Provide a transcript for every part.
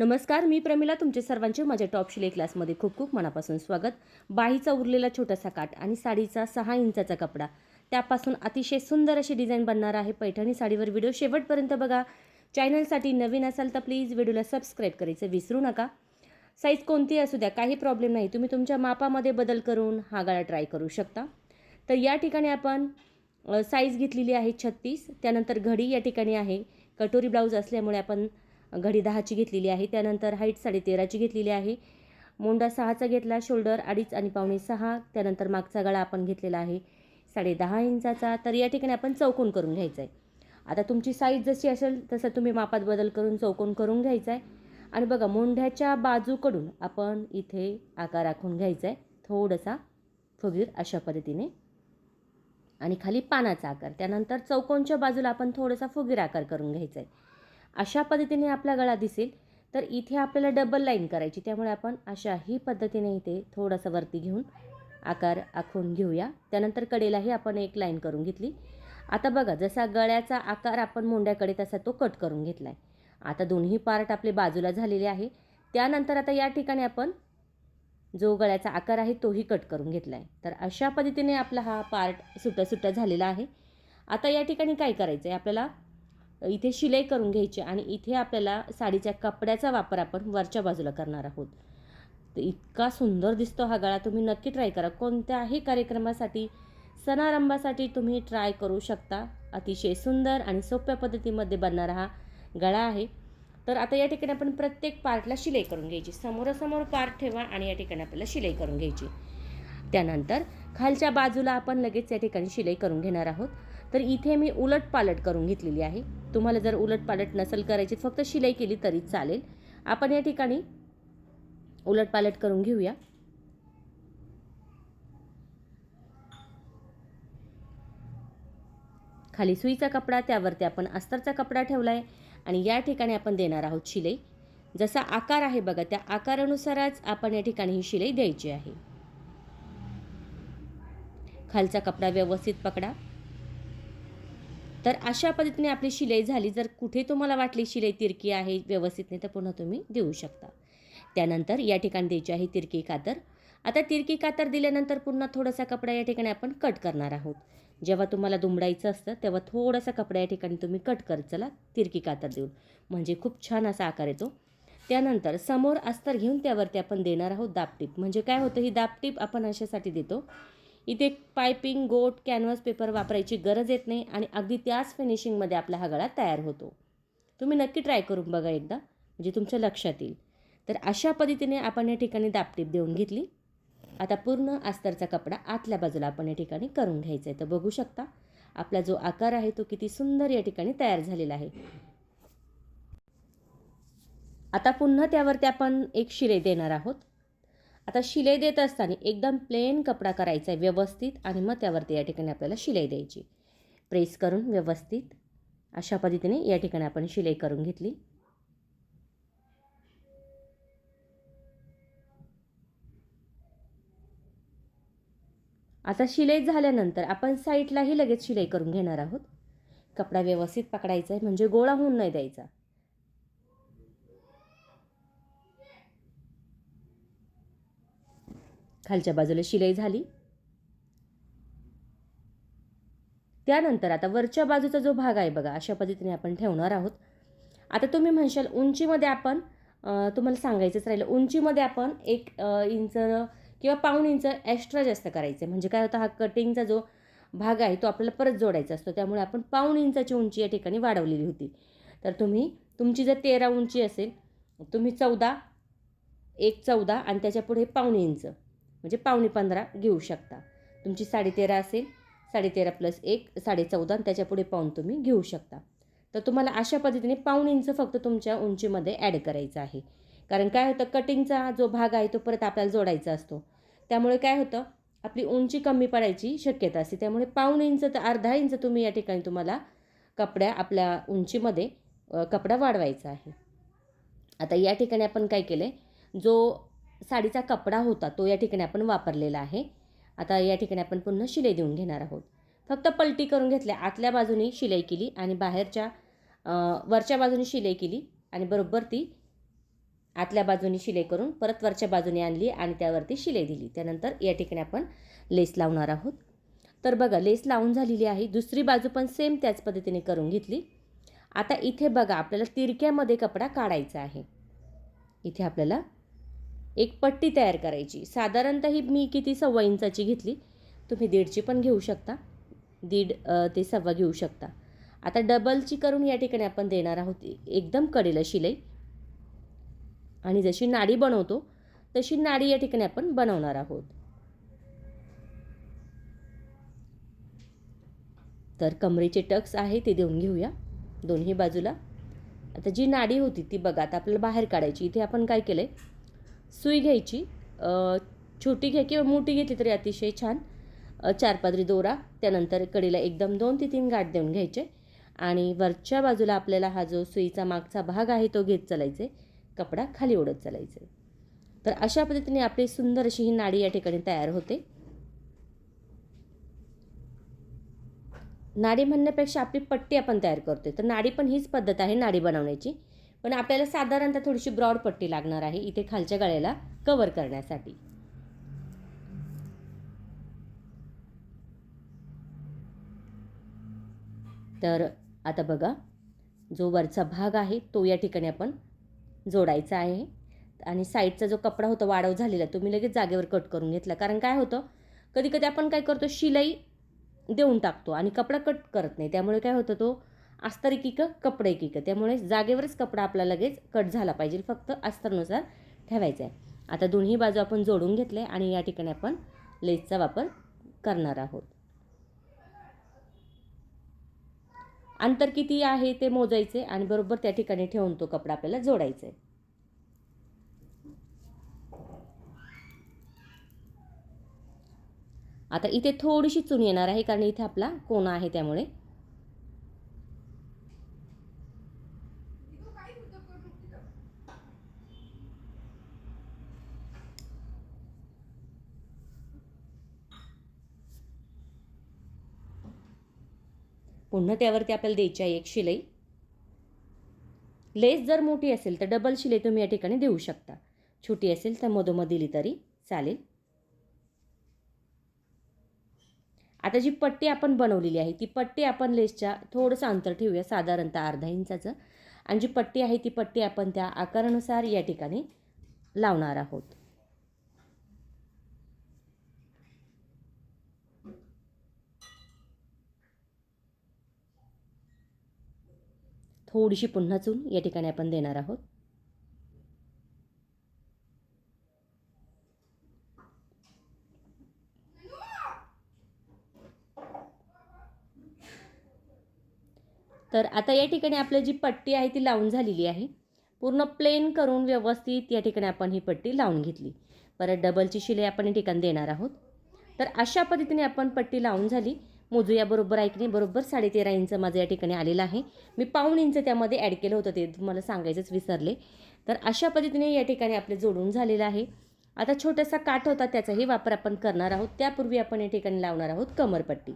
नमस्कार मी प्रमिला तुमचे सर्वांचे माझ्या टॉप शिले क्लासमध्ये खूप खूप मनापासून स्वागत. बाहीचा उरलेला छोटासा काठ आणि साडीचा सहा इंचाचा कपडा. त्यापासून अतिशय सुंदर अशी डिझाईन बनणार आहे पैठणी साडीवर व्हिडिओ शेवटपर्यंत बघा. चॅनलसाठी नवीन असाल तर प्लीज व्हिडिओला सबस्क्राईब करायचं विसरू नका. साईज कोणतीही असू द्या काही प्रॉब्लेम नाही. तुम्ही तुमच्या मापामध्ये बदल करून हा गळा ट्राय करू शकता. तर या ठिकाणी आपण साईज घेतलेली आहे छत्तीस. त्यानंतर घडी या ठिकाणी आहे. कटोरी ब्लाऊज असल्यामुळे आपण घडी दहाची घेतलेली आहे. त्यानंतर हाईट साडे तेराची घेतलेली आहे. मोंडा सहाचा घेतला शोल्डर अडीच आणि पावणे सहा. त्यानंतर मागचा गळा आपण घेतलेला आहे. साडे दहा इंचाचा. तर या ठिकाणी आपण चौकोन करून घ्यायचा आहे आता तुमची साईज जशी असेल तसं तुम्ही मापात बदल करून चौकोन करून घ्यायचा आहे आणि बघा मोंढ्याच्या बाजूकडून आपण इथे आकार आखून घ्यायचा आहे थोडासा फुगीर अशा पद्धतीने. आणि खाली पानाचा आकार. त्यानंतर चौकोनच्या बाजूला आपण थोडासा फुगीर आकार करून घ्यायचा आहे अशा पद्धतीने आपला गळा दिसेल. तर इथे आपल्याला डबल लाईन करायची. त्यामुळे आपण अशाही पद्धतीने इथे थोडासा वरती घेऊन आकार आखून घेऊया. त्यानंतर कडेलाही आपण एक लाईन करून घेतली. आता बघा जसा गळ्याचा आकार आपण मोंड्याकडे तसा तो कट करून घेतला आहे आता दोन्ही पार्ट आपले बाजूला झालेले आहे. त्यानंतर आता या ठिकाणी आपण जो गळ्याचा आकार आहे तोही कट करून घेतला आहे तर अशा पद्धतीने आपला हा पार्ट सुट्टा सुट्टा झालेला आहे. आता या ठिकाणी काय करायचं आहे आपल्याला इथे शिलाई करून घ्यायची आणि इथे आपल्याला साडीच्या कपड्याचा वापर आपण वरच्या बाजूला करणार आहोत. तर इतका सुंदर दिसतो हा गळा तुम्ही नक्की ट्राय करा. कोणत्याही कार्यक्रमासाठी सणारंभासाठी तुम्ही ट्राय करू शकता. अतिशय सुंदर आणि सोप्या पद्धतीमध्ये बनणारा हा गळा आहे. तर आता या ठिकाणी आपण प्रत्येक पार्टला शिलाई करून घ्यायची. समोरासमोर पार्ट ठेवा आणि या ठिकाणी आपल्याला शिलाई करून घ्यायची. त्यानंतर खालच्या बाजूला आपण लगेच या ठिकाणी शिलाई करून घेणार आहोत. तर इथे मी उलटपालट करून घेतलेली आहे. तुम्हाला जर उलट पालट नसेल करायची फक्त शिलाई केली तरी चालेल. आपण या ठिकाणी उलटपालट करून घेऊया. खाली सुईचा कपडा त्यावरती आपण अस्तरचा कपडा ठेवला आहे आणि या ठिकाणी आपण देणार आहोत शिलाई. जसा आकार आहे बघा त्या आकारानुसारच आपण या ठिकाणी ही शिलाई द्यायची आहे. खालचा कपडा व्यवस्थित पकडा. तर अशा पद्धतीने आपली शिलाई झाली. जर कुठे तुम्हाला वाटली शिलाई तिरकी आहे व्यवस्थित नाही तर पुन्हा तुम्ही देऊ शकता. त्यानंतर या ठिकाणी द्यायची आहे तिरकी कातर. आता तिरकी कातर दिल्यानंतर पुन्हा थोडासा कपडा या ठिकाणी आपण कट करणार आहोत. जेव्हा तुम्हाला दुमडायचं असतं तेव्हा थोडासा कपडा या ठिकाणी तुम्ही कट करत चला तिरकी कातर देऊन. म्हणजे खूप छान असा आकार येतो. त्यानंतर समोर अस्तर घेऊन त्यावरती आपण देणार आहोत दापटीप. म्हणजे काय होतं ही दापटीप आपण अशासाठी देतो इथे पायपिंग गोट कॅनव्हास पेपर वापरायची गरज येत नाही आणि अगदी त्याच फिनिशिंगमध्ये आपला हा गळा तयार होतो. तुम्ही नक्की ट्राय करून बघा एकदा म्हणजे तुमच्या लक्षात येईल. तर अशा पद्धतीने आपण या ठिकाणी दापटीप देऊन घेतली. आता पूर्ण अस्तरचा कपडा आतल्या बाजूला आपण या ठिकाणी करून घ्यायचा आहे. तर बघू शकता आपला जो आकार आहे तो किती सुंदर या ठिकाणी तयार झालेला आहे. आता पुन्हा त्यावरती आपण एक शिरे देणार आहोत. आता शिलाई देत असताना एकदम प्लेन कपडा करायचा आहे व्यवस्थित. आणि मग त्यावरती या ठिकाणी आपल्याला शिलाई द्यायची. प्रेस करून व्यवस्थित अशा पद्धतीने या ठिकाणी आपण शिलाई करून घेतली. आता शिलाई झाल्यानंतर आपण साईडलाही लगेच शिलाई करून घेणार आहोत. कपडा व्यवस्थित पकडायचा आहे म्हणजे गोळा होऊन नाही द्यायचा. खालच्या बाजूला शिलाई झाली. त्यानंतर आता वरच्या बाजूचा जो भाग आहे बघा अशा पद्धतीने आपण ठेवणार आहोत. आता तुम्ही म्हणशाल उंचीमध्ये आपण तुम्हाला सांगायचंच राहिलं उंचीमध्ये आपण एक इंच किंवा पाऊण इंच एक्स्ट्रा जास्त करायचं. आहे म्हणजे काय होतं हा कटिंगचा जो भाग आहे तो आपल्याला परत जोडायचा असतो. त्यामुळे आपण पाऊण इंचाची उंची या ठिकाणी वाढवलेली होती. तर तुम्ही तुमची जर तेरा उंची असेल तुम्ही चौदा एक चौदा आणि त्याच्या पुढे इंच. म्हणजे पावणे पंधरा घेऊ शकता. तुमची साडेतेरा असेल साडेतेरा प्लस एक साडेचौदा आणि त्याच्या पुढे तुम्ही घेऊ शकता. तर तुम्हाला अशा पद्धतीने पाऊण इंच फक्त तुमच्या उंचीमध्ये ॲड करायचं आहे. कारण काय होतं कटिंगचा जो भाग आहे तो परत आपल्याला जोडायचा असतो. त्यामुळे काय होतं आपली उंची कमी पडायची शक्यता असते. त्यामुळे पाऊण इंच तर अर्धा इंच तुम्ही या ठिकाणी तुम्हाला कपड्या आपल्या उंचीमध्ये कपडा वाढवायचा आहे. आता या ठिकाणी आपण काय केलं आहे जो साडीचा कपडा होता तो या ठिकाणी आपण वापरलेला आहे. आता या ठिकाणी आपण पुन्हा शिलाई देऊन घेणार आहोत. फक्त पलटी करून घेतल्या आतल्या बाजूने शिलाई केली आणि बाहेरच्या वरच्या बाजूने शिलाई केली आणि बरोबर ती आतल्या बाजूने शिलाई करून परत वरच्या बाजूने आणली आणि त्यावरती शिलाई दिली. त्यानंतर या ठिकाणी आपण लेस लावणार आहोत. तर बघा लेस लावून झालेली आहे. दुसरी बाजू पण सेम त्याच पद्धतीने करून घेतली. आता इथे बघा आपल्याला तिरक्यामध्ये कपडा काढायचा आहे. इथे आपल्याला एक पट्टी तयार करायची. साधारणतः ही मी किती सव्वा इंचाची घेतली? तुम्ही दीडची पण घेऊ शकता. दीड ते सव्वा घेऊ शकता. आता डबलची करून या ठिकाणी आपण देणार आहोत एकदम कडेला शिलाई. आणि जशी नाडी बनवतो तशी नाडी या ठिकाणी आपण बनवणार आहोत. तर कमरेचे टक्स आहे ते देऊन घेऊया दोन्ही बाजूला. आता जी नाडी होती ती बघा आता आपल्याला बाहेर काढायची. इथे आपण काय केलं आहे सुई घ्यायची. छोटी घ्या किंवा मोठी घेतली तरी अतिशय छान. चारपादरी चार पादरी दोरा त्यानंतर कडीला एकदम दोन ते तीन गाठ देऊन घ्यायचे. आणि वरच्या बाजूला आपल्याला हा जो सुईचा मागचा भाग आहे तो घेत चालायचे. कपडा खाली ओढत चालायचे. तर अशा पद्धतीने आपली सुंदर अशी ही नाडी या ठिकाणी तयार होते. नाडी म्हणण्यापेक्षा आपली पट्टी आपण तयार करतोय. तर नाडी पण हीच पद्धत आहे नाडी बनवण्याची. पण आपल्याला साधारणतः थोडीशी ब्रॉड पट्टी लागणार आहे इथे खालच्या गळ्याला कवर करण्यासाठी. तर आता बघा जो वरचा भाग आहे तो या ठिकाणी आपण जोडायचा आहे. आणि साईडचा जो कपडा होता वाढव झालेला तुम्ही लगेच जागेवर कट करून घेतला. कारण काय होतं कधी कधी आपण काय करतो शिलाई देऊन टाकतो आणि कपडा कट करत नाही. त्यामुळे काय होतं तो अस्तर एकीक कपडा एकीक. त्यामुळे जागेवरच कपडा आपला लगेच कट झाला पाहिजे. फक्त अस्तरनुसार ठेवायचा आहे. आता दोन्ही बाजू आपण जोडून घेतले आणि या ठिकाणी आपण लेसचा वापर करणार आहोत. अंतर किती आहे ते मोजायचे आणि बरोबर त्या ठिकाणी ठेवून तो कपडा आपल्याला जोडायचा आहे. आता इथे थोडीशी चून येणार आहे कारण इथे आपला कोणा आहे त्यामुळे पुन्हा त्यावरती आपल्याला द्यायची आहे एक शिलाई. लेस जर मोठी असेल तर डबल शिलाई तुम्ही या ठिकाणी देऊ शकता. छोटी असेल तर मधोमध दिली तरी चालेल. आता जी पट्टी आपण बनवलेली आहे ती पट्टी आपण लेसच्या थोडंसं अंतर ठेवूया साधारणतः अर्धा इंचाचं. आणि जी पट्टी आहे ती पट्टी आपण त्या आकारानुसार या ठिकाणी लावणार आहोत. थोडीशी पुन्हा चून या ठिकाणी आपण देणार आहोत. तर आता या ठिकाणी आपली जी पट्टी आहे ती लावून झालेली आहे. पूर्ण प्लेन करून व्यवस्थित या ठिकाणी आपण ही पट्टी लावून घेतली. परत डबलची शिलाई आपण या ठिकाणी देणार आहोत. तर अशा पद्धतीने आपण पट्टी लावून झाली. मोजूया बरोबर ऐकणे बरोबर साडेतेरा इंच माझं या ठिकाणी आलेलं आहे. मी पाऊण इंच त्यामध्ये ॲड केलं होतं ते तुम्हाला सांगायचंच विसरले. तर अशा पद्धतीने या ठिकाणी आपले जोडून झालेलं आहे. आता छोटासा काठ होता त्याचाही वापर आपण करणार आहोत. त्यापूर्वी आपण या ठिकाणी लावणार आहोत कमरपट्टी.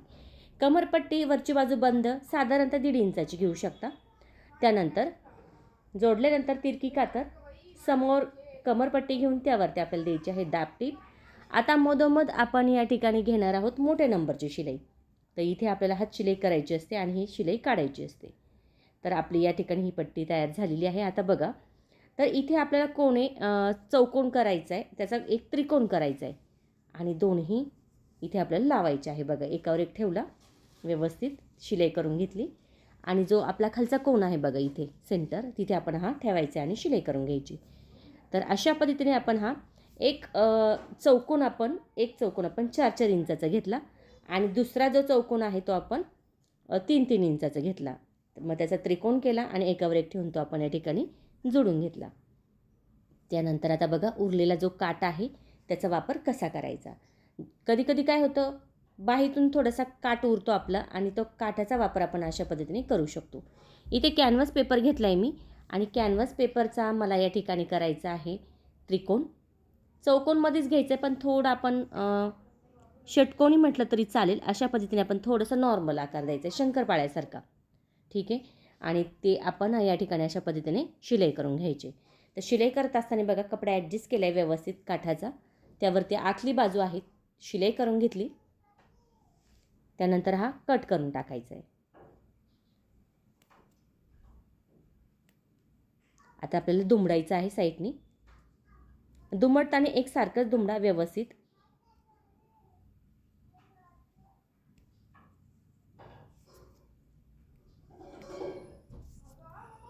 कमरपट्टी वरची बाजू बंद साधारणतः दीड इंचाची घेऊ शकता. त्यानंतर जोडल्यानंतर तिरकी कातर समोर कमरपट्टी घेऊन त्यावरती आपल्याला द्यायची आहे दाबटीप आता मधोमध आपण या ठिकाणी घेणार आहोत मोठ्या नंबरची शिलाई. तर इथे आपल्याला हात शिलाई करायची असते आणि ही शिलाई काढायची असते. तर आपली या ठिकाणी ही पट्टी तयार झालेली आहे. आता बघा. तर इथे आपल्याला कोणे चौकोन करायचा आहे त्याचा एक त्रिकोण करायचा आहे आणि दोन्ही इथे आपल्याला लावायचे आहे. बघा एकावर एक ठेवला. व्यवस्थित शिलाई करून घेतली. आणि जो आपला खालचा कोण आहे बघा इथे सेंटर तिथे आपण हा ठेवायचा आहे आणि शिलाई करून घ्यायची. तर अशा पद्धतीने आपण हा एक चौकोन आपण एक चौकोन आपण चार चार इंचाचा घेतला. आणि दुसरा जो चौकोन आहे तो आपण तीन तीन इंचाचा घेतला. मग त्याचा त्रिकोण केला आणि एकावर एक ठेवून तो आपण या ठिकाणी जोडून घेतला. त्यानंतर आता बघा उरलेला जो काट आहे त्याचा वापर कसा करायचा? कधी कधी काय होतं बाहीतून थोडासा काट उरतो आपला आणि तो काठाचा वापर आपण अशा पद्धतीने करू शकतो. इथे कॅनव्हास पेपर घेतला आहे मी आणि कॅनव्हास पेपरचा मला या ठिकाणी करायचा आहे त्रिकोण. चौकोनमध्येच घ्यायचं आहे पण थोडं आपण षटकोणी म्हटलं तरी चालेल. अशा पद्धतीने आपण थोडंसं नॉर्मल आकार द्यायचा आहे शंकरपाळ्यासारखा. ठीक आहे? आणि ते आपण या ठिकाणी अशा पद्धतीने शिलाई करून घ्यायचे. तर शिलाई करत असताना बघा कपडा ॲडजस्ट केला आहे व्यवस्थित काठाचा. त्यावरती आतली बाजू आहे शिलाई करून घेतली. त्यानंतर हा कट करून टाकायचा आहे. आता आपल्याला दुमडायचं आहे साईडनी दुमडताना एकसारखंच दुमडा व्यवस्थित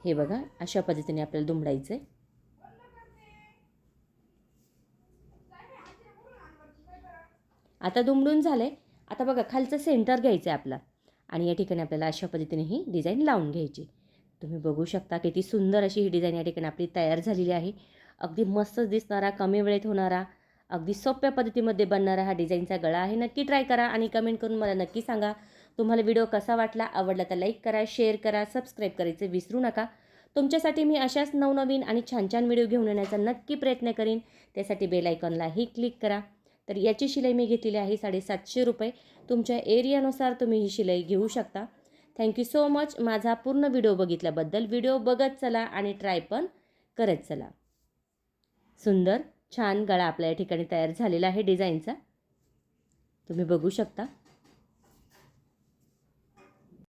हे बघा अशा पद्धतीने आपल्याला दुमडायचं आहे आता दुमडून झालं आहे आता बघा खालचं सेंटर घ्यायचं आहे आपला. आणि या ठिकाणी आपल्याला अशा पद्धतीने ही डिझाईन लावून घ्यायची. तुम्ही बघू शकता किती सुंदर अशी ही डिझाईन या ठिकाणी आपली तयार झालेली आहे. अगदी मस्तच दिसणारा कमी वेळेत होणारा अगदी सोप्या पद्धतीमध्ये बनणारा हा डिझाईनचा गळा आहे. नक्की ट्राय करा आणि कमेंट करून मला नक्की सांगा. तुम्हाला व्हिडिओ कसा वाटला आवडला तर लाईक करा शेअर करा सबस्क्राईब करायचं विसरू नका. तुमच्यासाठी मी अशाच नवनवीन आणि छान छान व्हिडिओ घेऊन येण्याचा नक्की प्रयत्न करीन. त्यासाठी बेल आयकॉनलाही क्लिक करा. तर याची शिलाई मी घेतलेली आहे साडेसातशे रुपये. तुमच्या एरियानुसार तुम्ही ही शिलाई घेऊ शकता. थँक्यू सो मच माझा पूर्ण व्हिडिओ बघितल्याबद्दल व्हिडिओ बघत चला आणि ट्राय पण करत चला. सुंदर छान गळा आपल्या या ठिकाणी तयार झालेला आहे डिझाईनचा तुम्ही बघू शकता.